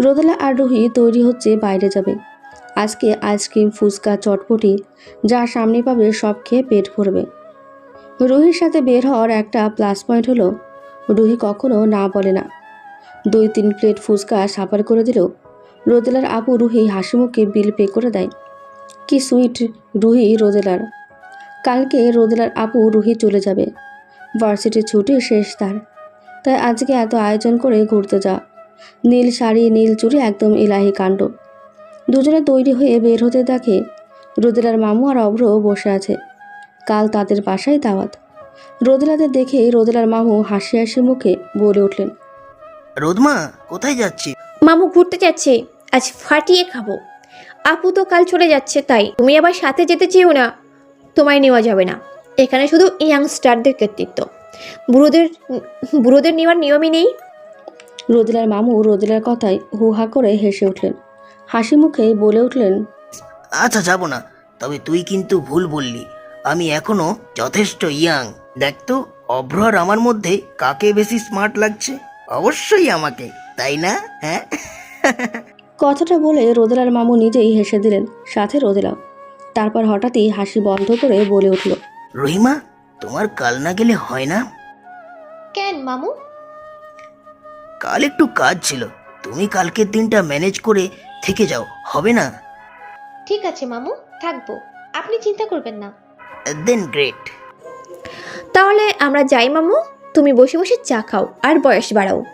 রোদেলা আর রুহি তৈরি হচ্ছে বাইরে যাবে। আজকে আইসক্রিম, ফুচকা, চটপটি, যা সামনে পাবে সব খেয়ে পেট ভরবে। রুহির সাথে বের হওয়ার একটা প্লাস পয়েন্ট হলো, রুহি কখনো না বলে না। দুই তিন প্লেট ফুচকা সাপার করে দিল, রোদেলার আপু রুহি হাসি মুখে বিল পে করে দেয়। কি সুইট রুহি রোদেলার। কালকে রোদেলার আপু রুহি চলে যাবে। ভার্সিটির ছুটি শেষ তার। তাই আজকে এত আয়োজন করে ঘুরতে যা। নীল শাড়ি নীল চুড়ি একদম ইলাহি কাণ্ড। দুজনে তৈরি হয়ে বের হতে দেখে রোদেলার মামু আর অভ্র বসে আছে। কাল তাদের বাসায় দাওয়াত। রোদেলাদের দেখে রোদেলার মামু হাসি হাসি মুখে বলে উঠলেন রোদমা কোথায় যাচ্ছি মামু ঘুরতে যাচ্ছে। আজ ফাটিয়ে খাব। আপু তো কাল চলে যাচ্ছে তাই তুমি আবার সাথে যেতে চেয়েও না। তোমায় নেওয়া যাবে না। এখানে শুধু ইয়াংস্টারদের কর্তৃত্ব বুড়োদের বুড়োদের নেওয়ার নিয়মই নেই? রোদেলার মামু রোদেলার কথায় হু হা করে হেসে উঠলেন। হাসি মুখে বলে উঠলেন আচ্ছা যাব না। তবে তুই কিন্তু ভুল বললি। আমি এখনও যথেষ্ট ইয়াং। দেখ তো অভ্র আর আমার মধ্যে কাকে বেশি স্মার্ট লাগছে? অবশ্যই আমাকে তাই না? হ্যাঁ? কথাটা বলে রোদেলার মামু নিজেই হেসে দিলেন সাথে রোদেলাও। তারপর হঠাৎই হাসি বন্ধ করে বলে উঠল রহিমা তোমার কাল না গেলে হয় না? কেন মামু? কাল একটু কাজ ছিল। তুমি কালকের দিনটা ম্যানেজ করে থেকে যাও হবে না? ঠিক আছে মামু থাকব। আপনি চিন্তা করবেন না। দেন গ্রেট তাহলে আমরা যাই মামু। তুমি বসে বসে চা খাও আর বয়স বাড়াও।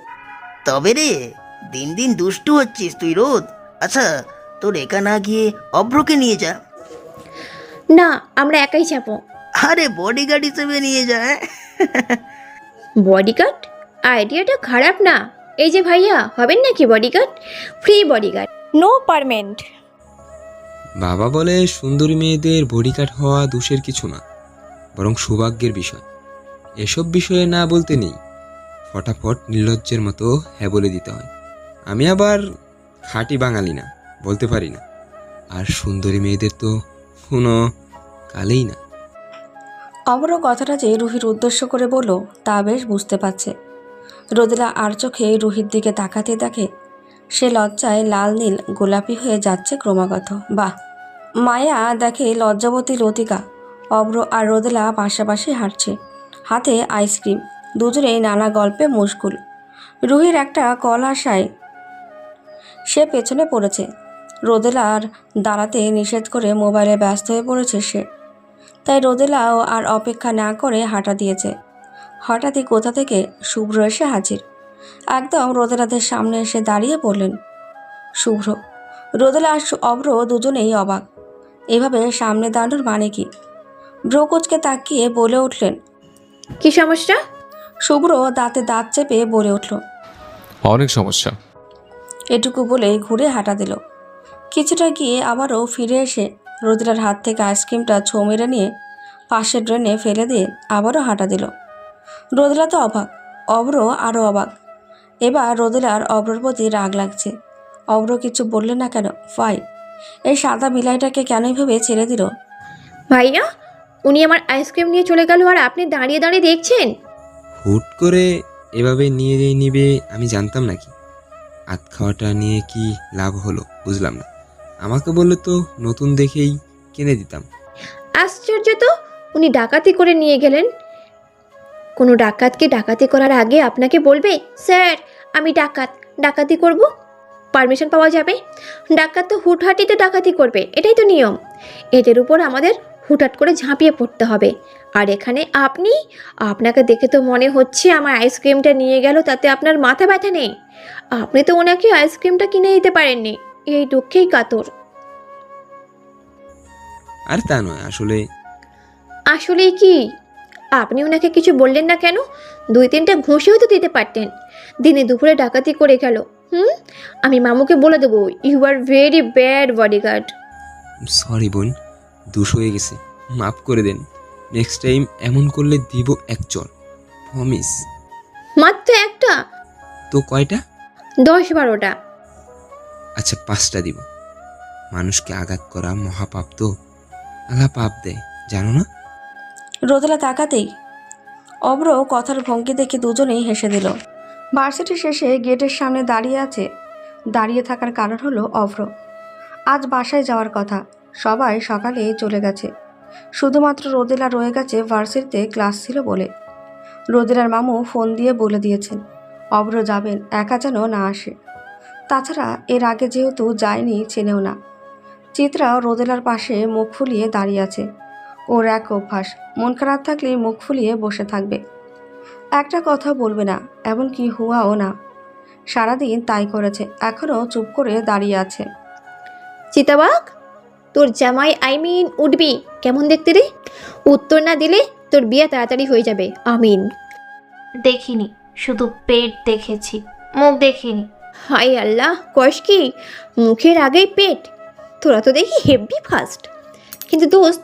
তবে রে দিন দিন দুষ্টু হচ্ছিস তুই রোদ। আচ্ছা তোর একা না গিয়ে অভ্রকে নিয়ে যা। না আমরা একাই যাব। আরে বডিগার্ড হিসেবে নিয়ে যা হ্যাঁ? বডিগার্ড আইডিয়াটা খারাপ না। এই যে ভাইয়া হবেন নাকি bodyguard free bodyguard no payment বাবা বলে সুন্দরী মেয়েদের বডিগার্ড হওয়া দোষের কিছু না বরং সৌভাগ্যের বিষয়। এসব বিষয়ে না বলতে নেই। ফটাফট নির্লজ্জের মতো হ্যাঁ বলে দিতে হয়। আমি আবার খাঁটি বাঙালি না বলতে পারি না। আর সুন্দরী মেয়েদের তো কোনো কালেই না। অমর কথাটা যে রুহির উদ্দেশ্য করে বলল, তা বেশ বুঝতে পারছে। রোদেলা আর চোখে রুহির দিকে তাকাতে দেখে, সে লজ্জায় লাল নীল গোলাপি হয়ে যাচ্ছে ক্রমাগত। বাহ! মায়া দেখে লজ্জাবতী লতিকা অব্র আর রোদেলা পাশাপাশি হাঁটছে। হাতে আইসক্রিম দুজনেই নানা গল্পে মুশকুল। রুহির একটা কল আসায় সে পেছনে পড়েছে। রোদেলার দাঁড়াতে নিষেধ করে মোবাইলে ব্যস্ত হয়ে পড়েছে সে। তাই রোদেলাও আর অপেক্ষা না করে হাঁটা দিয়েছে। হঠাৎই কোথা থেকে শুভ্র এসে হাজির। একদম রোদেলাদের সামনে এসে দাঁড়িয়ে পড়লেন। শুভ্র রোদেলা আর অভ্র দুজনেই অবাক। এভাবে সামনে দাঁড়ানোর মানে কি? ব্রোকোচকে তাকিয়ে বলে উঠলেন কি সমস্যা? শুভ্র দাঁতে দাঁত চেপে বলে উঠল অনেক সমস্যা। এটুকু বলে ঘুরে হাঁটা দিল। কিছুটা গিয়ে আবারও ফিরে এসে রোদেলার হাত থেকে আইসক্রিমটা ছৌ মেরে নিয়ে পাশের ড্রেনে ফেলে দিয়ে আবারও হাঁটা দিল। রোদেলা তো অবাক অব্র আরও অবাক। এবার রোদেলার অব্রর প্রতি রাগ লাগছে। অব্র কিছু বললে না কেন? ফাই এই সাদা বিলাইটাকে কেন এভাবে ছেড়ে দিল? ভাইয়া উনি আমার আইসক্রিম নিয়ে চলে গেল আর আপনি দাঁড়িয়ে দাঁড়িয়ে দেখছেন? হুট করে এভাবে নিয়ে নিবে আমি জানতাম নাকি। আত খাওয়াটা নিয়ে কি লাভ হলো বুঝলাম না। আমাকে বললে তো নতুন দেখেই কিনে দিতাম। আশ্চর্য তো, উনি ডাকাতি করে নিয়ে গেলেন। কোনো ডাকাতকে ডাকাতি করার আগে আপনাকে বলবে, স্যার, আমি ডাকাত, ডাকাতি করব? পারমিশন পাওয়া যাবে? ডাকাত তো হুটহাটিতে ডাকাতি করবে, এটাই তো নিয়ম। এদের উপর আমাদের হুটহাট করে ঝাঁপিয়ে পড়তে হবে। আর এখানে আপনি? আপনাকে দেখে তো মনে হচ্ছে আমার আইসক্রিমটা নিয়ে গেল, তাতে আপনার মাথা ব্যথা নেই। আপনি তো ওনাকে আইসক্রিমটা কিনে দিতে পারেননি। এই দুঃখেই কাতর। আর তা নয় আসলে আসলে কি? আপনি ওনাকে কিছু বললেন না কেন? দুই তিনটা ঘুষেও তো দিতে পারতেন। দিনে দুপুরে ডাকাতি করে গেল। হুম? আমি মামুকে বলে দেবো you are very bad bodyguard sorry বোন দুষ হয়ে গেছে। মাফ করে দেন। নেক্সট টাইম এমন করলে দিব এক চর। প্রমিস মাত্র একটা? তো কয়টা? দশ বারোটা। আচ্ছা পাঁচটা দিব। মানুষকে আঘাত করা মহাপাপ তো। আল্লাহ পাপ দেয়, জানো না? রোদেলা তাকাতেই অব্র কথার ভঙ্গি দেখে দুজনেই হেসে দিল। ভার্সিটি শেষে গেটের সামনে দাঁড়িয়ে আছে, দাঁড়িয়ে থাকার কারণ হলো অভ্র। আজ বাসায় যাওয়ার কথা, সবাই সকালে চলে গেছে। শুধুমাত্র রোদেলা রয়ে গেছে ভার্সিটিতে ক্লাস ছিল বলে। রোদেলার মামু ফোন দিয়ে বলে দিয়েছেন, অভ্র যাবেন, একা যেন না আসে। তাছাড়া এর আগে যেহেতু যায়নি চেনেও না। চিত্রা রোদেলার পাশে মুখ ফুলিয়ে দাঁড়িয়ে আছে। ওর এক অভ্যাস মন খারাপ থাকলে মুখ ফুলিয়ে বসে থাকবে। একটা কথা বলবে না এমনকি হুয়াও না। সারাদিন তাই করেছে এখনও চুপ করে দাঁড়িয়ে আছে। চিতাবাগ তোর জামাই আই মিন উঠবি। কেমন দেখতে রে? উত্তর না দিলে তোর বিয়ে তাড়াতাড়ি হয়ে যাবে। আমিন। দেখিনি শুধু পেট দেখেছি মুখ দেখিনি। হাই আল্লাহ কষ কি? মুখের আগেই পেট। তোরা তো দেখি হেভি ফাস্ট কিন্তু দোস্ত,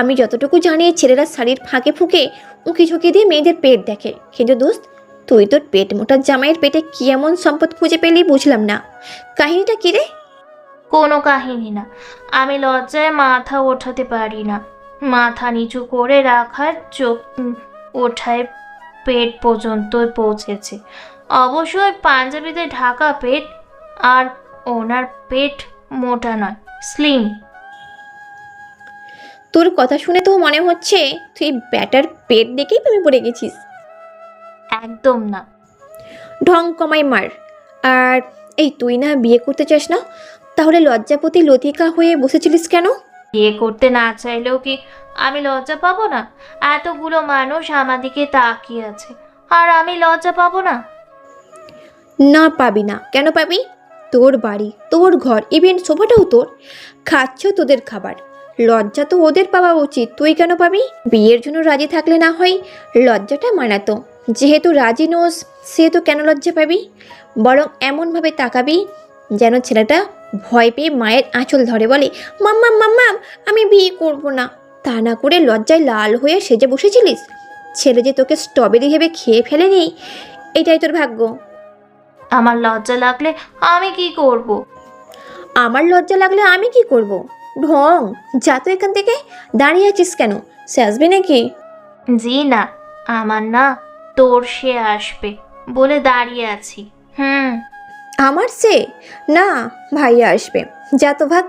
আমি যতটুকু জানি ছেলেরা শাড়ির ফাঁকে ফুঁকে উঁকি ঝুঁকি দিয়ে মেয়েদের পেট দেখে। কিন্তু দোস্ত, তুই তোর পেট মোটার জামাইয়ের পেটে কি এমন সম্পদ খুঁজে পেলি বুঝলাম না। কাহিনীটা কি রে? কোনো কাহিনী না। আমি লজ্জায় মাথা ওঠাতে পারি না। মাথা নিচু করে রাখার চোখ ওঠায় পেট পর্যন্তই পৌঁছেছে। অবশ্যই পাঞ্জাবিতে ঢাকা পেট আর ওনার পেট মোটা নয় স্লিম। তোর কথা শুনে তো মনে হচ্ছে তুই ব্যাটার পেট দেখেই প্রেমে পড়ে গেছিস। একদম না। ঢং কমাই মার। আর এই তুই না বিয়ে করতে চাস না তাহলে লজ্জাপতি লতিকা হয়ে বসেছিলিস কেন? বিয়ে করতে না চাইলেও কি আমি লজ্জা পাবো না? এতগুলো মানুষ আমার দিকে তাকিয়ে আছে আর আমি লজ্জা পাবো না? না পাবি না। কেন পাবি? তোর বাড়ি, তোর ঘর ইভেন সোফাটাও তোর। খাচ্ছ তোদের খাবার। লজ্জা তো ওদের পাওয়া উচিত। তুই কেন পাবি? বিয়ের জন্য রাজি থাকলে না হয় লজ্জাটা মানাতো। যেহেতু রাজি নোস সেহেতু কেন লজ্জা পাবি? বরং এমনভাবে তাকাবি যেন ছেলেটা ভয় পেয়ে মায়ের আঁচল ধরে বলে মাম্মাম মাম্মাম আমি বিয়ে করব না। তা না করে লজ্জায় লাল হয়ে সেজে বসেছিলিস? ছেলে যে তোকে স্ট্রবেরি ভেবে খেয়ে ফেলেনি, এটাই তোর ভাগ্য। আমার লজ্জা লাগলে আমি কি করব। আমার লজ্জা লাগলে আমি কি করব? ঢং যা তো এখান থেকে দাঁড়িয়ে আছিস কেন? সে আসবে নাকি? জি না আমার না তোর সে আসবে বলে দাঁড়িয়ে আছি। হুম। আমার সে? না ভাইয়া আসবে। যা তো ভাগ।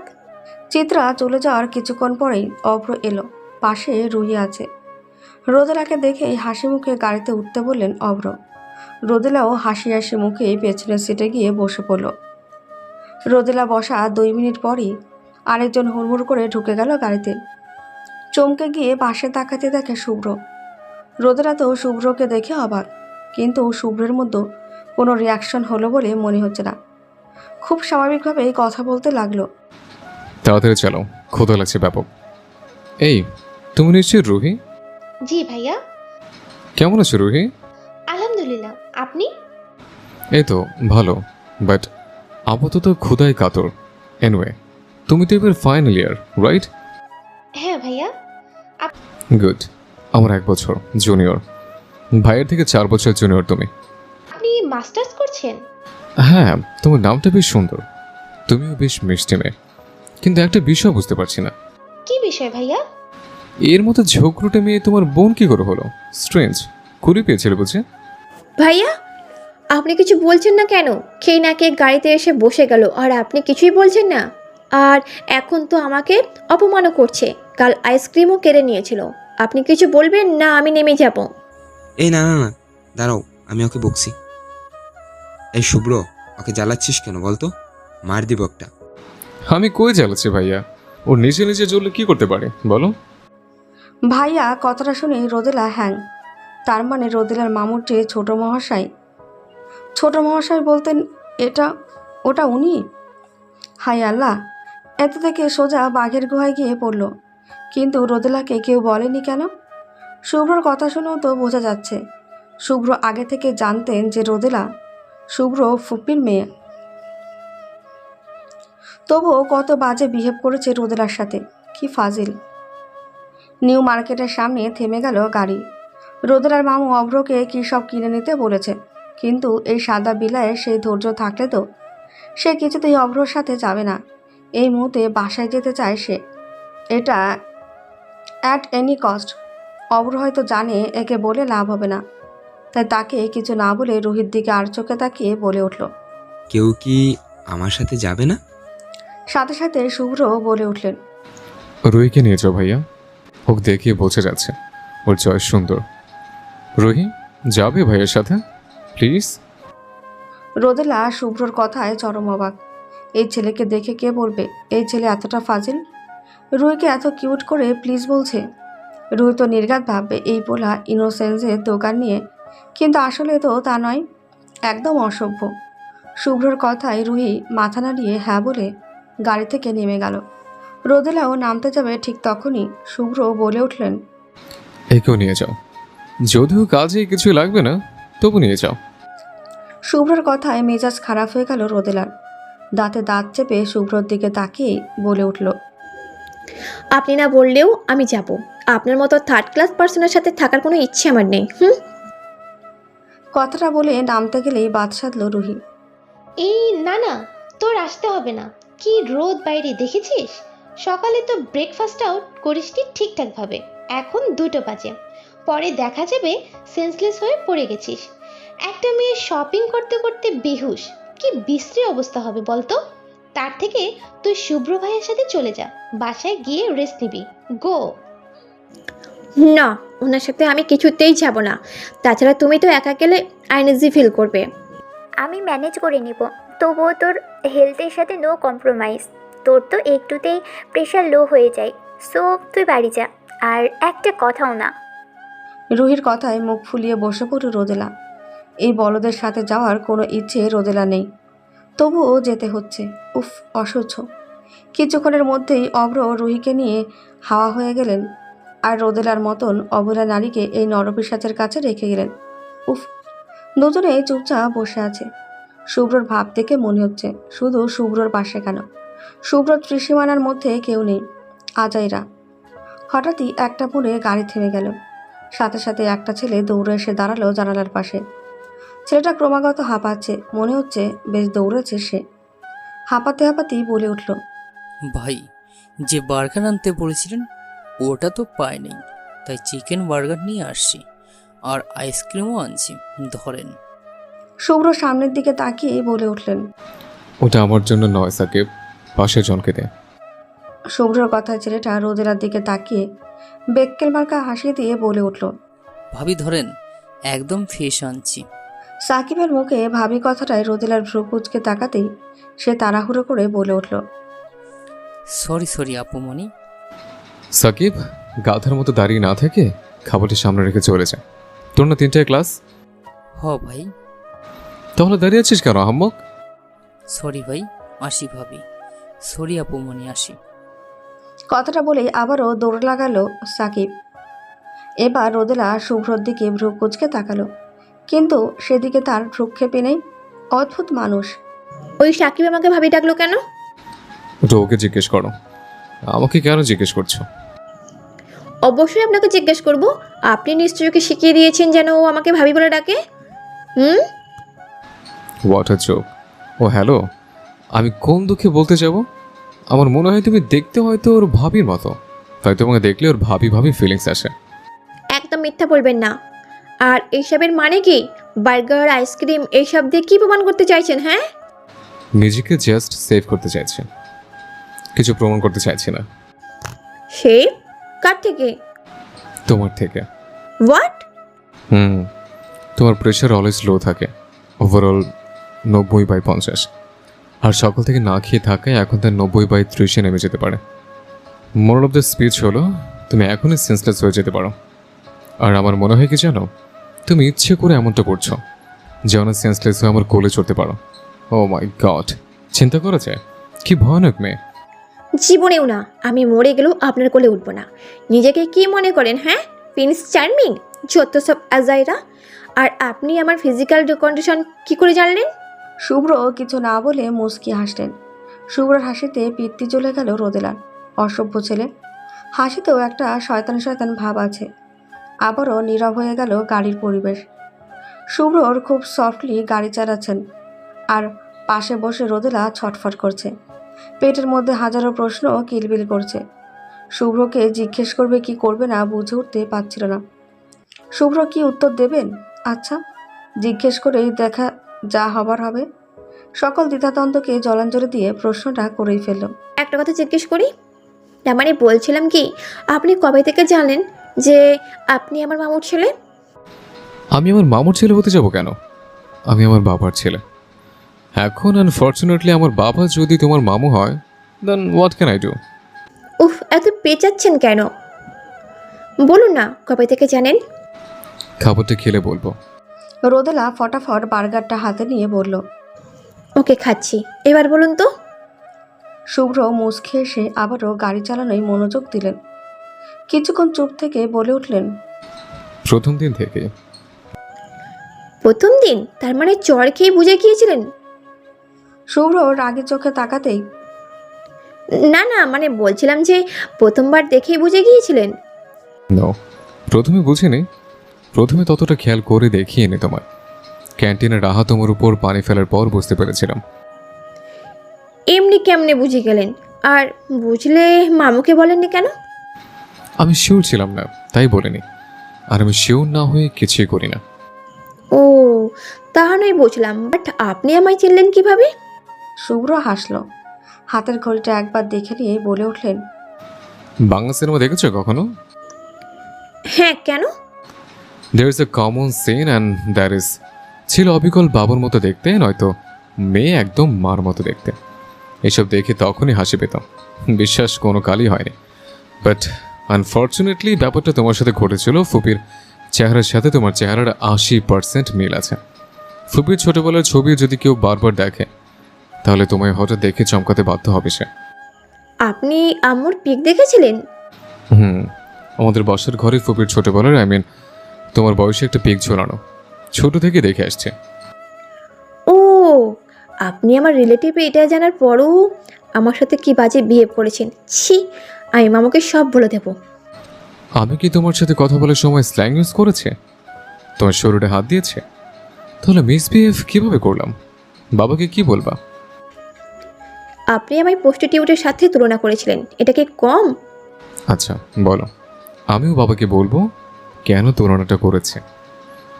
চিত্রা চলে যাওয়ার কিছুক্ষণ পরেই অভ্র এলো পাশে রুহি আছে। রোদেলাকে দেখেই হাসি মুখে গাড়িতে উঠতে বললেন অভ্র। রোদেলাও হাসি হাসি মুখে পেছনের সিটে গিয়ে বসে পড়ল। রোদেলা বসা দুই মিনিট পরই আরেকজন হুড়মুড় করে ঢুকে গেল গাড়িতে। চমকে গিয়ে পাশে তাকাতে দেখে শুভ্র। রোদেলা তো শুভ্রকে দেখে অবাক কিন্তু শুভ্রের মধ্যে কোনো রিয়াকশন হলো বলে মনে হচ্ছে না। খুব স্বাভাবিকভাবেই কথা বলতে লাগল। তাড়াতাড়ি চলো ক্ষুধা লাগছে ব্যাপক। এই তুমি নিশ্চয়ই রুহি? জি ভাইয়া। কেমন আছো রুহি? আপনি? এই তো ভালো বাট আপাতত ক্ষুধায় কাতর। এনওয়ে তুমি তো এবার ফাইনাল ইয়ার রাইট হ্যাঁ ভাইয়া। গুড আমার এক বছর জুনিয়র ভাইয়ের থেকে চার বছর জুনিয়র তুমি। আপনি মাস্টার্স করছেন? হ্যাঁ তোমার নামটা বেশ সুন্দর। তুমিও বেশ মিষ্টি মেয়ে। কিন্তু একটা বিষয় বুঝতে পারছি না। কি বিষয় ভাইয়া? এর মতো ঝোঁকরুটে মেয়ে তোমার বোন কি করে হলো? স্ট্রেঞ্জ কুড়ি পেয়েছিল বুঝে? ভাইয়া আপনি কিছু বলছেন না কেন? খেয়ে নাকে গাড়িতে এসে বসে গেল আর আপনি কিছুই বলছেন না। আর এখন তো আমাকে অপমানও করছে কাল আইসক্রিমও কেড়ে নিয়েছিল। আপনি কিছু বলবেন? না আমি নেমে যাব। এই না না না দাঁড়াও আমি ওকে বকছি। এই শুভ্র ওকে জ্বালাচ্ছিস কেন বলতো মার দিব একটা। আমি কই জ্বালাচ্ছি ভাইয়া? ওর নিজে নিজে জ্বললে কি করতে পারে? বলো। ভাইয়া কথাটা শুনে রোদেলা হ্যাং। তার মানে রোদেলার মামুর যে ছোটো মহাশয়। ছোট মহাশয় বলতেন, এটা, ওটা উনি? হাই আল্লাহ, এত থেকে সোজা বাঘের গুহায় গিয়ে পড়ল। কিন্তু রোদেলাকে কেউ বলেনি কেন? শুভ্রর কথা শুনেও তো বোঝা যাচ্ছে। শুভ্র আগে থেকে জানতেন যে রোদেলা, শুভ্র ফুপির মেয়ে। তবুও কত বাজে বিহেভ করেছে রোদেলার সাথে। কি ফাজিল। নিউ মার্কেটের সামনে থেমে গেল গাড়ি। রোদেলার মামু অভ্রকে কী সব কিনে নিতে বলেছে। কিন্তু এই সাদা বিলায়ে সেই ধৈর্য থাকলে তো সে কিছুতেই অভ্রর সাথে যাবে না। এই মুহূর্তে বাসায় যেতে চায় সে। এটা অ্যাট এনি কস্ট অব্র হয়তো জানে একে বলে লাভ হবে না। তাই তাকে কিছু না বলে রোহিত দিকে আর চোখে তাকিয়ে বলে উঠল। কেউ কি আমার সাথে যাবে না? সাথে সাথে শুভ্র বলে উঠলেন। রুহিকে নিয়ে যাও ভাইয়া। ওকে দেখিয়ে বোঝা যাচ্ছে। ওর চয়েস সুন্দর। রুহি যাবে ভাইয়ের সাথে? প্লিজ রোদেলা শুভ্রর কথায় চরম অবাক। এই ছেলেকে দেখে কে বলবে এই ছেলে এতটা ফাজিল? রুহিকে এত কিউট করে প্লিজ বলছে। রুহি তো নির্ঘাত ভাববে এই পোলা ইনোসেন্সের দোকান নিয়ে কিন্তু আসলে তো তা নয় একদম অসভ্য। শুভ্রর কথায় রুহি মাথা নাড়িয়ে হ্যাঁ বলে গাড়ি থেকে নেমে গেল। রোদেলাও নামতে যাবে ঠিক তখনই শুভ্র বলে উঠলেন একেও নিয়ে যাও। যদিও কাজে কিছু লাগবে না তবু নিয়ে যাও। শুভ্রর কথায় মেজাজ খারাপ হয়ে গেল রোদেলার। দাঁতে দাঁত চেপে শুভ্রর দিকে তাকিয়ে বলে উঠল আপনি না বললেও আমি যাব। আপনার মতো থার্ড ক্লাস পার্সনের সাথে থাকার কোনো ইচ্ছে আমার নেই হুম? কথাটা বলে নামতে গেলেই বাদ সাধল রুহি। এই না না তোর আসতে হবে না। কি রোদ বাইরে দেখেছিস? সকালে তো ব্রেকফাস্টটাও করিসনি ঠিকঠাকভাবে। এখন দুটো বাজে। পরে দেখা যাবে সেন্সলেস হয়ে পড়ে গেছিস। একটা মেয়ে শপিং করতে করতে বেহুশ কি বিশ্রী অবস্থা হবে বলতো? তার থেকে তুই শুভ্র ভাইয়ের সাথে চলে যা বাসায় গিয়ে রেস্ট নিবি। গো না ওনার সাথে আমি কিছুতেই যাব না। তাছাড়া তুমি তো একা গেলে আইনেজি ফিল করবে। আমি ম্যানেজ করে নিব তবুও তোর হেলথের সাথে নো কম্প্রোমাইজ তোর তো একটুতেই প্রেশার লো হয়ে যায়। সো তুই বাড়ি যা আর একটা কথাও না। রুহির কথায় মুখ ফুলিয়ে বসে পড়ল রোদেলা। এই বলদের সাথে যাওয়ার কোনো ইচ্ছে রোদেলা নেই। তবুও যেতে হচ্ছে। উফ, অসহ্য। কিছুক্ষণের মধ্যেই অগ্র রুহিকে নিয়ে হাওয়া হয়ে গেলেন আর রোদেলার মতন অবলা নারীকে এই নরপিসাচের কাছে রেখে গেলেন। উফ, দুজনেই চুপচাপ বসে আছে। শুভ্রর ভাব থেকে মনে হচ্ছে শুধু শুভ্রর পাশে কেন। শুভ্র ত্রিসীমানার মধ্যে কেউ নেই, আজাইরা। হঠাৎই একটা পুরে গাড়ি থেমে গেল। সাথে সাথে একটা ছেলে দৌড়ে এসে দাঁড়াল জানালার পাশে। ছেলেটা ক্রমাগত হাঁপাচ্ছে মনে হচ্ছে বেশ দৌড়েছে সে। হাঁপাতে হাঁপাতেই বলে উঠল ভাই যে বার্গার আনতে বলেছিলেন ওটা তো পাইনি তাই চিকেন বার্গার নিয়ে আসছি আর আইসক্রিমও আনছি ধরেন। শুভ্র সামনের দিকে তাকিয়ে বলে উঠলেন ওটা আমার জন্য নয় সাকিব পাশের জনকে দে। শুভ্রর কথায় ছেলেটা রোদেলার দিকে তাকিয়ে বেক্কেল মার্কা হাসি দিয়ে বলে উঠল ভাবি ধরেন একদম ফ্রেশ আনছি। সাকিবের মুখে ভাবি কথাটায় রোদেলার ভ্রু কুচকে তাকাতেই সে তাড়াহুড়ো করে বলে উঠল সরি সরি আপুমণি সাকিব গাধার মতো দাঁড়িয়ে না থেকে খাবারটি সামনে রেখে চলে যায় তোর না তিনটায় ক্লাস? হ ভাই। তাহলে দাঁড়িয়ে আছিস কেন আহম্মক? সরি ভাই আসি ভাবি। সরি আপুমণি আসি। কথাটা বলেই আবারও দৌড় লাগালো সাকিব। এবার রোদেলা শুভ্রর দিকে ভ্রু কুচকে তাকালো। কিন্তু সেদিকে তার ভ্রুক্ষেপে নেই অদ্ভুত মানুষ। ওই সাকিব আমাকে ভাবি ডাকলো কেন? ওটা ওকে জিজ্ঞেস করো। আমাকে কেন জিজ্ঞেস করছ? অবশ্যই আপনাকে জিজ্ঞেস করব। আপনি নিশ্চয়ই ওকে শিখিয়ে দিয়েছেন যেন ও আমাকে ভাবি বলে ডাকে। হুম? ওয়াটার জোক ও হ্যালো আমি কোন দুঃখে বলতে যাব? আমার মনে হয় তুমি দেখতে হয়তো ওর ভাবির মতো। তাই তোমাকে দেখলে ওর ভাবি ভাবি ফিলিংস আসে। একদম মিথ্যা বলবেন না। আর এইসবের মানে কি? বার্গার আইসক্রিম এইসব দিয়ে কি প্রমাণ করতে চাইছেন হ্যাঁ? নিজেকে জাস্ট সেভ করতে চাইছেন কিছু প্রমাণ করতে চাইছি না। সে? কার থেকে? তোমার থেকে। What hmm. তোমার প্রেশার অলওয়েজ লো থাকে। ওভারঅল নব্বই বাই পঞ্চাশ। আর সকাল থেকে না খেয়ে থাকায় এখন তার নব্বই বাই ত্রিশে নেমে যেতে পারে। মোরাল অফ দ্য স্পিচ হলো, তুমি এখনই সেন্সলেস হয়ে যেতে পারো। আর আমার মনে হয় কি জানো? তুমি ইচ্ছে করে এমনটা করছ, যেন সেন্সলেস হয়ে আমার কোলে চড়তে পারো। ও মাই গড চিন্তা করা যায়? কি ভয়ানক মেয়ে। জীবনেও না, আমি মরে গেলেও আপনার কোলে উঠবো না। নিজেকে কি মনে করেন হ্যাঁ? প্রিন্স চার্মিং যত সব আজাইরা আর আপনি আমার ফিজিক্যাল কন্ডিশন কি করে জানলেন? শুভ্র কিছু না বলে মুচকি হাসলেন। শুভ্রর হাসিতে পিত্তি চলে গেল রোদেলার। অসভ্য ছেলে। হাসিতেও একটা শয়তান শয়তান ভাব আছে। আবারও নীরব হয়ে গেল গাড়ির পরিবেশ। শুভ্রর খুব সফটলি গাড়ি চালাচ্ছেন। আর পাশে বসে রোদেলা ছটফট করছে। পেটের মধ্যে হাজারো প্রশ্ন কিলবিল করছে। শুভ্রকে জিজ্ঞেস করবে কি করবে না বুঝে উঠতে পারছিল না। শুভ্র কি উত্তর দেবেন? আচ্ছা। জিজ্ঞেস করেই দেখা যা হবার হবে। সকল দ্বিধাদ্বন্দ্বকে জলাঞ্জলি দিয়ে প্রশ্নটা করেই ফেলল। একটা কথা জিজ্ঞেস করি? না মানে বলছিলাম কি আপনি কবে থেকে জানেন যে আপনি আমার মামুর ছেলে? আমি আমার মামুর ছেলে হতে যাব কেন? আমি আমার বাবার ছেলে। এখন আনফর্চুনেটলি আমার বাবা যদি তোমার মামু হয় then what can I do উফ এত পেঁচাচ্ছেন কেন? বলুন না কবে থেকে জানেন? খাবারটা খেলে বলব। রোদেলা ফটাফট বার্গারটা হাতে নিয়ে বলল ওকে খাচ্ছি। এবার বলুন তো। শুভ্র মুচকে এসে আবারও গাড়ি চালানোয় মনোযোগ দিলেন। কিছুক্ষণ চুপ থেকে বলে উঠলেন প্রথম দিন থেকে। প্রথম দিন? তার মানে চর খেয়ে বুঝে গিয়েছিলেন? শুভ্র রাগি চোখে তাকাতেই না না মানে বলছিলাম যে প্রথমবার দেখেই বুঝে গিয়েছিলেন। নো প্রথমে বুঝিনি। প্রথমে ততটা খেয়াল করে দেখিয়ে নি তোমার ক্যান্টিনে রাহা তোমার উপর পানি ফেলার পর বুঝতে পেরেছিলাম। এমনি কেমনে বুঝে গেলেন? আর বুঝলে মামুকে বলেননি কেন? আমি শিওর ছিলাম না তাই বলিনি। আর আমি শিওর না হয়ে কিছুই করি না। ও তা নয় বুঝলাম বাট আপনি আমায় চিনলেন কীভাবে? শুভ্র হাসল। হাতের ঘড়িটা একবার দেখে নিয়ে বলে উঠলেন বাংলা সিনেমা দেখেছ কখনো? হ্যাঁ কেন? There is a common scene and there is ছিল অবিকল বাবুর মতো দেখতে নয়তো মেয়ে একদম মার মতো দেখতে। এসব দেখে তখনই হাসি পেতাম। বিশ্বাস কোনো কালই হয়নি। বাট আনফর্চুনেটলি ব্যাপারটা তোমার সাথে ঘটেছিল ফুপির চেহারার সাথে তোমার চেহারার আশি পার্সেন্ট মিল আছে। ফুপির ছোটবেলার ছবি যদি কেউ বারবার দেখে তাহলে তোমায় হঠাৎ দেখে চমকাতে বাধ্য হবে সে। আপনি আম্মুর পিক দেখেছিলেন? হুম আমাদের বসার ঘরে ফুপির ছোটবেলার আই মিন তোমার বয়সে একটা পিক ঝোলানো। ছোট থেকে দেখে আসছে। ও আপনি আমার রিলেটিভ এটা জানার পরও আমার সাথে কি বাজে বিয়ে করেছেন? ছি আমি মামাকে সব বলে দেবো। আমি কি তোমার সাথে কথা বলার সময় স্ল্যাং ইউজ করেছে? তোমার শরীরে হাত দিয়েছে? তাহলে মিস মিসবিহেভ কীভাবে করলাম? বাবাকে কি বলবা? আপনি আমায় প্রস্টিটিউটের সাথে তুলনা করেছিলেন। এটা কি কম? আচ্ছা বলো। আমিও বাবাকে বলব কেন তুলনাটা করেছে?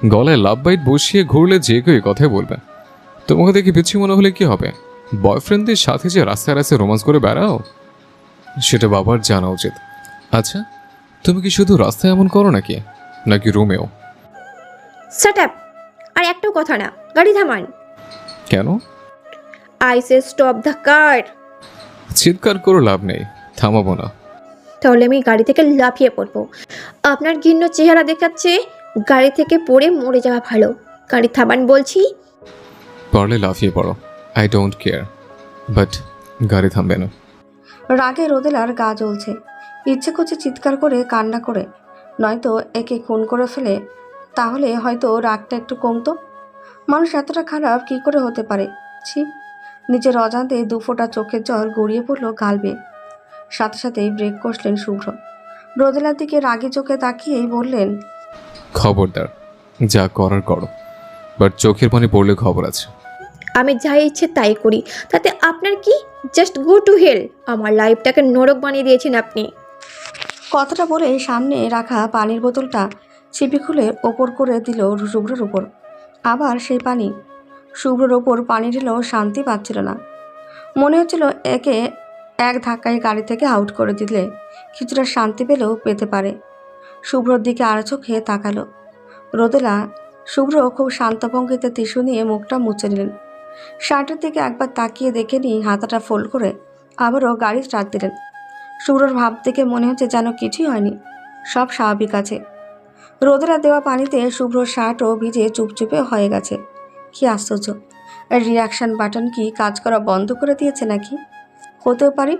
গলায় লাভ বাইট বসিয়ে ঘুরলে যে কেউ কথাই বলবে। তোমাকে দেখে পিছু মনে হলে কি হবে? বয়ফ্রেন্ডদের সাথে যে রাস্তায় রাস্তায় রোমান্স করে বেড়াও? সেটা বাবার জানা উচিত। আচ্ছা তুমি কি শুধু রাস্তায় এমন করো নাকি? নাকি রুমেও সেট আপ আর একটাও কথা না গাড়ি থামান। কেন? I say stop the car চিৎকার করে লাভ নেই থামাবো না। তাহলে আমি গাড়ি থেকে লাফিয়ে পড়ব। আপনার ঘিন্ন চেহারা দেখাচ্ছে গাড়ি থেকে পড়ে মরে যাওয়া ভালো। গাড়ি থামান বলছি। পারলে লাফিয়ে পড়ো। আই ডোন্ট কেয়ার বাট গাড়ি থামবে না। রাগে রোদেলার গা জ্বলছে। ইচ্ছে করছে চিৎকার করে কান্না করে। নয়তো একে খুন করে ফেলে তাহলে হয়তো রাগটা একটু কমতো। মানুষ এতটা খারাপ কি করে হতে পারে? ছি। নিজের অজান্তে দু ফোঁটা চোখের জল গড়িয়ে পড়ল গালবে। সাথে সাথেই ব্রেক কষলেন শুভ্র। রোদেলার দিকে রাগি চোখে তাকিয়েই বললেন খবরদার যা করার করো। বাট চোখের পানি পড়লে খবর আছে। আমি যা ইচ্ছে তাই করি তাতে আপনার কি? জাস্ট গো টু হেল আমার লাইফটাকে নরক বানিয়ে দিয়েছেন আপনি। কথাটা বলে সামনে রাখা পানির বোতলটা ছিপি খুলে ওপর করে দিল শুভ্রর উপর। আবার সেই পানি। শুভ্রর ওপর পানি ঢেলেও শান্তি পাচ্ছিল না। মনে হচ্ছিল একে এক ধাক্কায় গাড়ি থেকে আউট করে দিলে কিছুটা শান্তি পেলেও পেতে পারে। শুভ্রর দিকে আর চোখে তাকালো। রোদেলা শুভ্র খুব শান্ত ভঙ্গিতে টিস্যু নিয়ে মুখটা মুছে নিলেন। শার্টের দিকে একবার তাকিয়ে দেখে নিয়ে হাতাটা ফোল্ড করে আবারও গাড়ি স্টার্ট দিলেন। শুভ্রর ভাব দেখে মনে হচ্ছে যেন কিছুই হয়নি, সব স্বাভাবিক আছে। রোদেরা দেওয়া পানিতে শুভ্র শার্টও ভিজে চুপচুপে হয়ে গেছে। কি আশ্চর্য, রিয়াকশন বাটন কি কাজ করা বন্ধ করে দিয়েছে নাকি? হতেও পারি?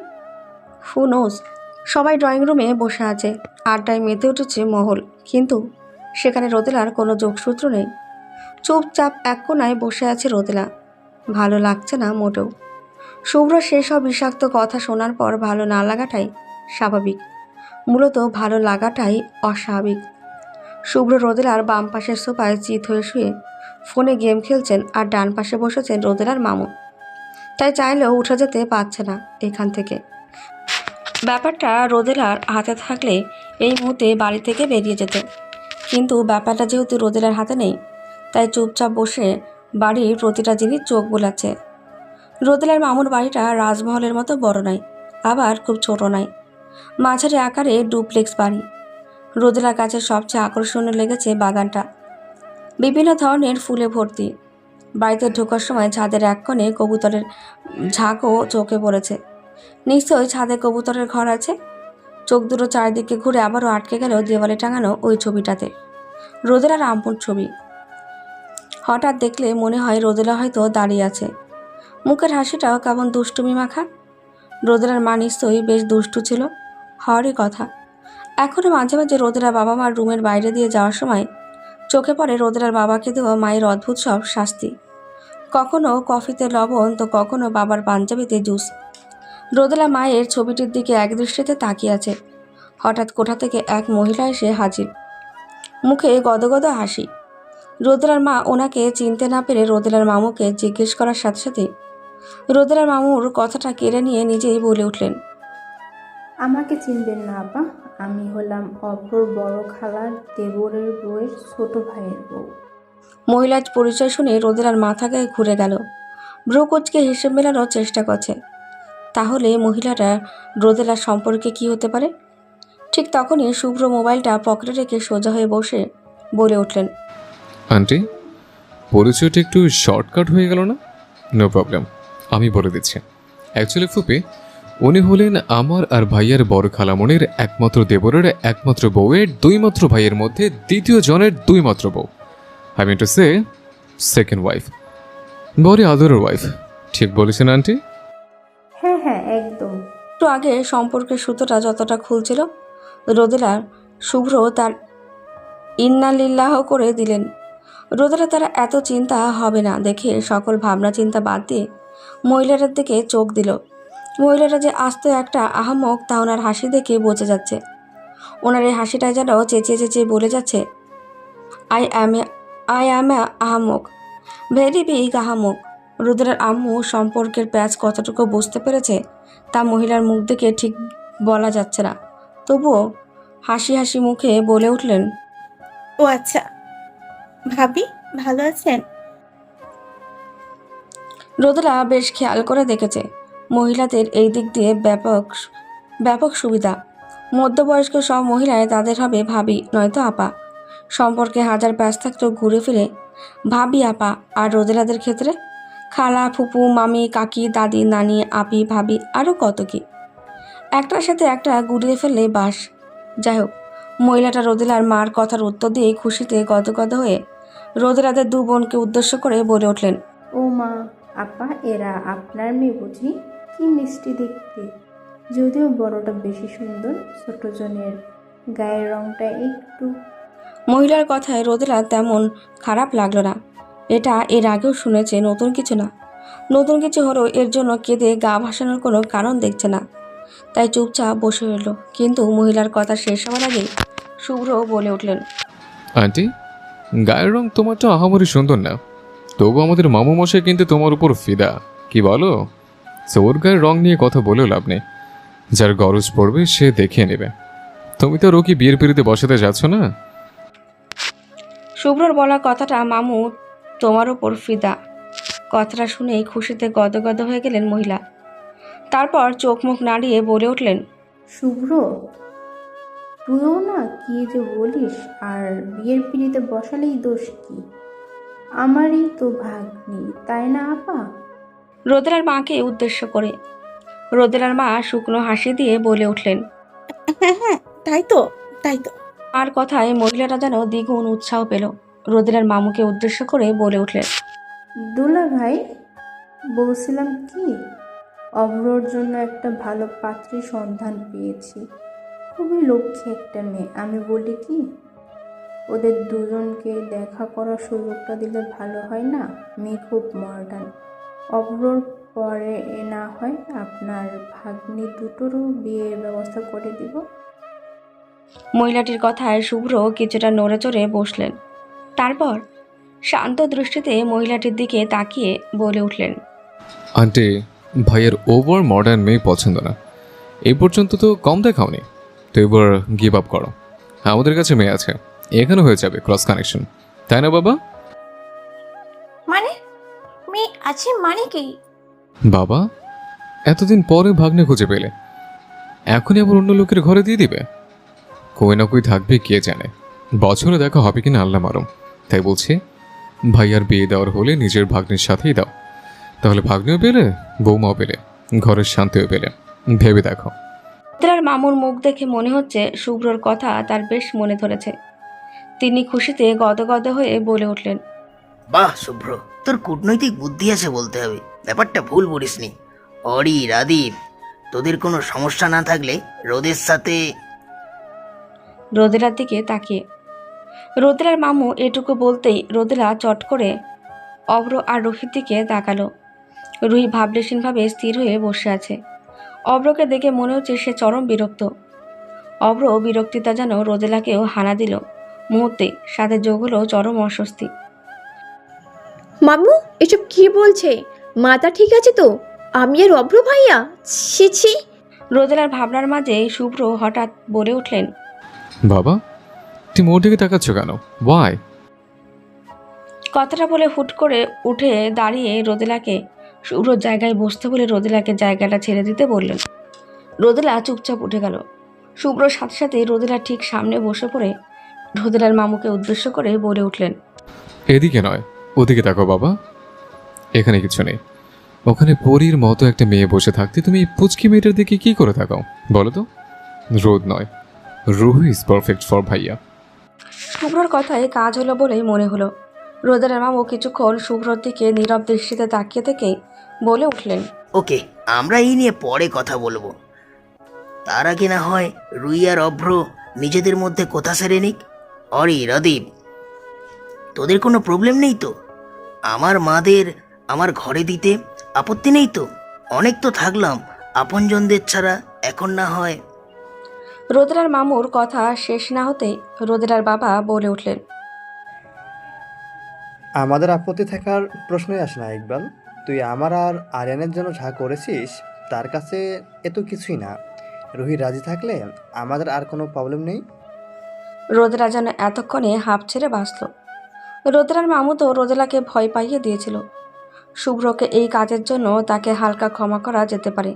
নোজ সবাই ড্রয়িং রুমে বসে আছে। আড্ডায় মেতে উঠেছে মহল। কিন্তু সেখানে রোদেলার কোনো যোগসূত্র নেই। চুপচাপ এক কোনায় বসে আছে রোদেলা। ভালো লাগছে না মোটেও। শুভ্র সেসব বিষাক্ত কথা শোনার পর ভালো না লাগাটাই স্বাভাবিক। মূলত ভালো লাগাটাই অস্বাভাবিক। শুভ্র রোদেলার বাম পাশের সোফায় চিত হয়ে শুয়ে ফোনে গেম খেলছেন আর ডান পাশে বসেছেন রোদেলার মামু। তাই চাইলেও উঠে যেতে পারছে না এখান থেকে। ব্যাপারটা রোদেলার হাতে থাকলে এই মুহূর্তে বাড়ি থেকে বেরিয়ে যেত। কিন্তু ব্যাপারটা যেহেতু রোদেলার হাতে নেই, তাই চুপচাপ বসে বাড়ির প্রতিটা জিনিস চোখ বোলাচ্ছে। রোদেলার মামুর বাড়িটা রাজমহলের মতো বড় নয়, আবার খুব ছোট নয়। মাঝারি আকারে ডুপ্লেক্স বাড়ি। রোদেলার কাছে সবচেয়ে আকর্ষণীয় লেগেছে বাগানটা। বিভিন্ন ধরনের ফুলে ভর্তি। বাড়িতে ঢোকার সময় ছাদের এক কোণে কবুতরের ঝাঁকও চোখে পড়েছে। নিশ্চয়ই ছাদে কবুতরের ঘর আছে। চোখ দুটো চারিদিকে ঘুরে আবারও আটকে গেল দেওয়ালে টাঙানো ওই ছবিটাতে। রোদেলা রামপুর ছবি। হঠাৎ দেখলে মনে হয় রোদেলা হয়তো দাঁড়িয়ে আছে। মুখের হাসিটাও কেমন দুষ্টুমি মাখা। রোদেলার মা নিশ্চয়ই বেশ দুষ্টু ছিল। হওয়ারই কথা। এখনও মাঝে মাঝে রোদেলা বাবা মার রুমের বাইরে দিয়ে যাওয়ার সময় চোখে পড়ে রোদেলার বাবাকে দেওয়া মায়ের অদ্ভুত সব শাস্তি। কখনো কফিতে লবণ, তো কখনো বাবার পাঞ্জাবিতে জুস। রোদেলা মায়ের ছবিটির দিকে একদৃষ্টিতে তাকিয়ে আছে। হঠাৎ কোঠা থেকে এক মহিলা এসে হাজির। মুখে গদগদ হাসি। রোদেলার মা ওনাকে চিনতে না পেরে রোদেলার মামুকে জিজ্ঞেস করার সাথে সাথে রোদেলার মামুর কথাটা কেড়ে নিয়ে নিজেই বলে উঠলেন। আমাকে চিনবেন না, আপা। আমি হলাম অপর বড় খালার দেবরের বউয়ের ছোট ভাইয়ের বউ। মহিলার পরিচয় শুনে রোদেলার মাথা গায়ে ঘুরে গেল। ব্রুকুচকে হিসেব মেলানোর চেষ্টা করছে। তাহলে মহিলাটা রোদেলার সম্পর্কে কি হতে পারে? ঠিক তখনই শুভ্র মোবাইলটা পকেটে রেখে সোজা হয়ে বসে বলে উঠলেন আন্টি পরিচয়টা একটু শর্টকাট হয়ে গেল না? নো প্রবলেম আমি বলে দিচ্ছি। অ্যাকচুয়ালি ফুপি উনি হলেন আমার আর ভাইয়ের বড় খালামণির একমাত্র দেবরের একমাত্র বউয়ের দুইমাত্র ভাইয়ের মধ্যে দ্বিতীয় জনের দুই মাত্র বউ। I mean to say second wife বড় আদরের ওয়াইফ ঠিক বলেছেন, আন্টি? হ্যাঁ হ্যাঁ একদম। একটু আগে সম্পর্কের সুতোটা যতটা খুলছিল, রোদেলার শুভ্র তার ইন্নালিল্লাহ করে দিলেন। রোদেলা তারা এত চিন্তা হবে না, দেখে সকল ভাবনা চিন্তা বাদ দিয়ে মহিলাটার দিকে চোখ দিল। মহিলাটা যে আস্ত একটা আহামক তা ওনার হাসি দেখে বোঝা যাচ্ছে। ওনার এই হাসিটা যেন চেঁচিয়ে চেঁচিয়ে বলে যাচ্ছে I am I am a আহামক very big আহামক। রুদ্রের আম্মু সম্পর্কের প্যাচ কতটুকু বুঝতে পেরেছে তা মহিলার মুখ দেখে ঠিক বলা যাচ্ছে না। তবুও হাসি হাসি মুখে বলে উঠলেন ও আচ্ছা ভাবি ভালো আছেন? রোদেলা বেশ খেয়াল করে দেখেছে মহিলাদের এই দিক দিয়ে ব্যাপক ব্যাপক সুবিধা। মধ্যবয়স্ক সব মহিলায় তাদের হবে ভাবি, নয়তো আপা। সম্পর্কে হাজার প্যাচ থাকলেও ঘুরে ফিরে, ভাবি, আপা, আর রোদেলাদের ক্ষেত্রে? খালা, ফুপু, মামি, কাকি, দাদি, নানি, আপি, ভাবি আরও কত কি? একটার সাথে একটা গুড়িয়ে ফেললে বাস। যাই হোক, মহিলাটা রোদেলার মার কথার উত্তর দিয়ে খুশিতে গদগদ হয়ে রোদেলাদের দু বোনকে উদ্দেশ্য করে বলে উঠলেন ও মা আপা, এরা আপনার মেয়ে বুঝি? কি মিষ্টি দেখতে? যদিও বড়টা বেশি সুন্দর ছোট জনের গায়ের রংটা একটু মহিলার কথায় রোদেলা তেমন খারাপ লাগল না। এটা এর আগেও শুনেছে নতুন কিছু না। নতুন কিছু হলেও এর জন্য কেঁদে গা ভাসানোর কোনো কারণ দেখছে না। তাই চুপচাপ বসে রইল। কিন্তু মহিলার কথা শেষ হওয়ার আগেই শুভ্র বলে উঠলেন আন্টি গায়ের রং তোমারটা আহামরি সুন্দর না। তবু আমাদের মামু মশাই কিন্তু তোমার উপর ফিদা। কি বলো? ওর গায়ের রং নিয়ে কথা বলেও লাভ নেই। যার গরজ পড়বে সে দেখে নেবে। তুমি তো রোকি বিয়ের পিড়িতে বসাতে যাচ্ছ না? শুভ্রর বলা কথাটা মামু তোমার ওপর ফিদা। কথাটা শুনেই খুশিতে গদগদ হয়ে গেলেন মহিলা। তারপর চোখ মুখ নাড়িয়ে বলে উঠলেন শুভ্র তুইও না কি যে বলিস আর বিয়ের পিড়িতে বসালেই দোষ কি? আমারই তো ভাগ্নি তাই না আপা? রোদেলার মাকে উদ্দেশ্য করে। রোদেলার মা শুকনো হাসি দিয়ে বলে উঠলেন হ্যাঁ হ্যাঁ তাই তো তাই তো। আর কথায় মহিলাটা যেন দ্বিগুণ উৎসাহ পেল। রোদেলার মামুকে উদ্দেশ্য করে বলে উঠলেন দুলা ভাই বলছিলাম কি অভ্রর জন্য একটা ভালো পাত্রীর সন্ধান পেয়েছি। খুবই লক্ষ্মী একটা মেয়ে আমি বলি কি ওদের দুজনকে দেখা করার সুযোগটা দিলে ভালো হয় না? মেয়ে খুব মডার্ন অভ্রর পরে এ না হয় আপনার ভাগ্নি দুটোরও বিয়ের ব্যবস্থা করে দিব। মহিলাটির কথায় শুভ্র কিছুটা নড়ে চড়ে বসলেন। তারপর শান্ত দৃষ্টিতে মহিলাটির দিকে তাকিয়ে বলে উঠলেন আন্টি ভাইয়ের ওভার মডার্ন মেয়ে পছন্দ না। এই পর্যন্ত তো কম দেখাওনি। তো এবার গিভ আপ করো। আমাদের কাছে মেয়ে আছে। এখানে হয়ে যাবে ক্রস কানেকশন। তাই না বাবা? আছে মানে কি? বাবা এতদিন পরে ভাগ্নে খুঁজে পেলে। এখনই আবার অন্য লোকের ঘরে দিয়ে দিবে? কই না কই থাকবে কে জানে? বছরে দেখা হবে কিনা আল্লাহ মারুম। তাই বলছি ভাইয়ার বিয়ে দেওয়ার হলে নিজের ভাগ্নের সাথেই দাও। তাহলে ভাগ্নেও পেলে বৌমাও পেলে ঘরের শান্তিও পেলে। ভেবে দেখো। রোদেলার মামুর মুখ দেখে মনে হচ্ছে শুভ্রর কথা তার বেশ মনে ধরেছে। তিনি খুশিতে গদগদ হয়ে বলে উঠলেন বাহ শুভ্র তোর কূটনৈতিক বুদ্ধি আছে বলতে হবে। ব্যাপারটা ভুল বলিসনি। অরি রাদীপ, তোদের কোনো সমস্যা না থাকলে রোদের সাথে রোদেলার দিকে তাকিয়ে। রোদেলার মামু এটুকু বলতেই রোদেলা চট করে অভ্র আর রুহির দিকে তাকালো। রুহি ভাবলেশীনভাবে স্থির হয়ে বসে আছে। অভ্রকে দেখে মনে হচ্ছে সে চরম বিরক্ত। অভ্র বিরক্তিতা যেন রোদেলাকেও হানা দিল। মুহূর্তে সাথে যোগ হলো চরম অস্বস্তি। মামু এসব কি বলছে? মাথা ঠিক আছে তো? আমি আর অভ্র ভাইয়া? ছি ছি। রোদেলার ভাবনার মাঝে শুভ্র হঠাৎ বলে উঠলেন বাবা তুমি ওর দিকে তাকাচ্ছ কেন? ওয়াই কথাটা বলে হুট করে উঠে দাঁড়িয়ে রোদেলাকে শুভ্রর জায়গায় বসতে বলে রোদেলাকে জায়গাটা ছেড়ে দিতে বললেন। রোদেলা চুপচাপ উঠে গেল। শুভ্রর সাথে সাথে রোদেলা ঠিক সামনে বসে পড়ে রোদেলার মামুকে উদ্দেশ্য করে বলে উঠলেন এদিকে নয় ওদিকে তাকো বাবা এখানে কিছু নেই। ওখানে পরীর মতো একটা মেয়ে বসে থাকতে তুমি পুচকি মেয়েটার দিকে কি করে থাকাও বলো তো। রোদ নয়। রুহু ইজ পারফেক্ট ফর ভাইয়া। শুভ্রর কথায় কাজ হলো বলেই মনে হলো। রোদের মামু কিছুক্ষণ শুভ্রর দিকে নীরব দৃষ্টিতে তাকিয়ে থেকে বলে উঠলেন ওকে আমরা এই নিয়ে পরে কথা বলব। তার আগে না হয় রুই আর অভ্র নিজেদের মধ্যে কথা সেরে নিক? অরি রদীপ তোদের কোনো প্রবলেম নেই তো? আমার মাদের আমার ঘরে দিতে আপত্তি নেই তো? অনেক তো থাকলাম আপনজনদের ছাড়া এখন না হয়। রোদেলার মামুর কথা শেষ না হতেই রোদেলার বাবা বলে উঠলেন আমাদের আপত্তি থাকার প্রশ্নই আসে না ইকবাল। তুই আমার আর আরিয়ানের জন্য যা করেছিস তার কাছে এ তো কিছুই না। রুহি রাজি থাকলে আমাদের আর কোনো প্রবলেম নেই। রোদেলা যেন এতক্ষণে হাঁপ ছেড়ে বাঁচল। রোদেলার মামু তো রোদেলাকে ভয় পাইয়ে দিয়েছিল। শুভ্রকে এই কাজের জন্য তাকে হালকা ক্ষমা করা যেতে পারে।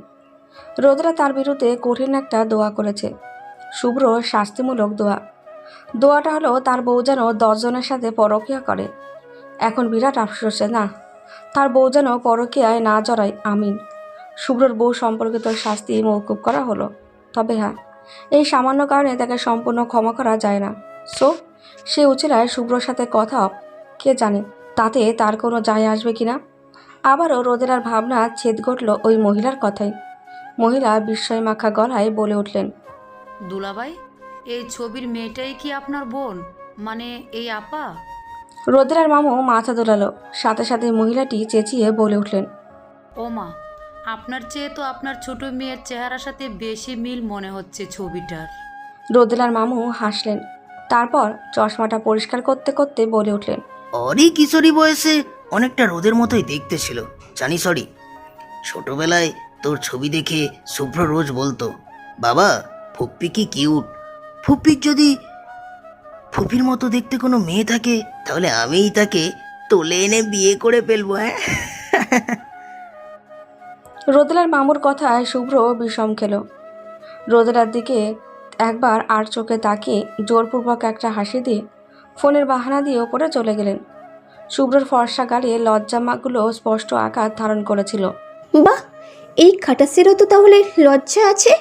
রোদেলা তার বিরুদ্ধে কঠিন একটা দোয়া করেছে। শুভ্র শাস্তিমূলক দোয়া। দোয়াটা হলো তার বউ যেন দশজনের সাথে পরকিয়া করে। এখন বিরাট আফসোসে না, তার বউ যেন পরকিয়ায় না জড়ায়, আমিন। শুভ্রর বউ সম্পর্কিত শাস্তি মৌকুব করা হলো। তবে হ্যাঁ এই সামান্য কারণে তাকে সম্পূর্ণ ক্ষমা করা যায় না। সো সে উচিলায় শুভ্রর সাথে কথা কে জানে তাতে তার কোনো যায় আসবে কিনা আবারও রোদেলার ভাবনা ছেদ ঘটল ওই মহিলার কথাই মহিলা বিস্ময় মাখা গলায় বলে উঠলেন দুলাভাই এই ছবির মেয়েটাই কি আপনার বোন? মানে এই আপা? রোদেলার মামু মাথা দোলালো সাথে সাথে মহিলাটি চেঁচিয়ে বলে উঠলেন ও মা আপনার চেয়ে তো আপনার ছোট মেয়ের চেহারার সাথে বেশি মিল মনে হচ্ছে ছবিটার। রোদেলার মামু হাসলেন তারপর চশমাটা পরিষ্কার করতে করতে বলে উঠলেন অরি কিশোরী বয়সে অনেকটা রোদের মতোই দেখতে ছিল। জানি সরি ছোটবেলায় তোর ছবি দেখে শুভ্র রোজ বলতো বাবা ফুপ্পি কি কিউট ফুপ্পির যদি ফুপির মতো দেখতে কোনো মেয়ে থাকে তাহলে আমিই তাকে তোলে এনে বিয়ে করে ফেলব হ্যাঁ? রোদেলার মামুর কথায় শুভ্র বিষম খেল। রোদেলার দিকে একবার আর চোখে তাকিয়ে জোরপূর্বক একটা হাসি দিয়ে ফোনের বাহানা দিয়ে ওপরে চলে গেলেন। শুভ্রর ফর্সা গাড়ি লজ্জামাগুলো স্পষ্ট আকার ধারণ করেছিল। বাহ, এই খাটাসেরও তো তাহলে লজ্জা আছে?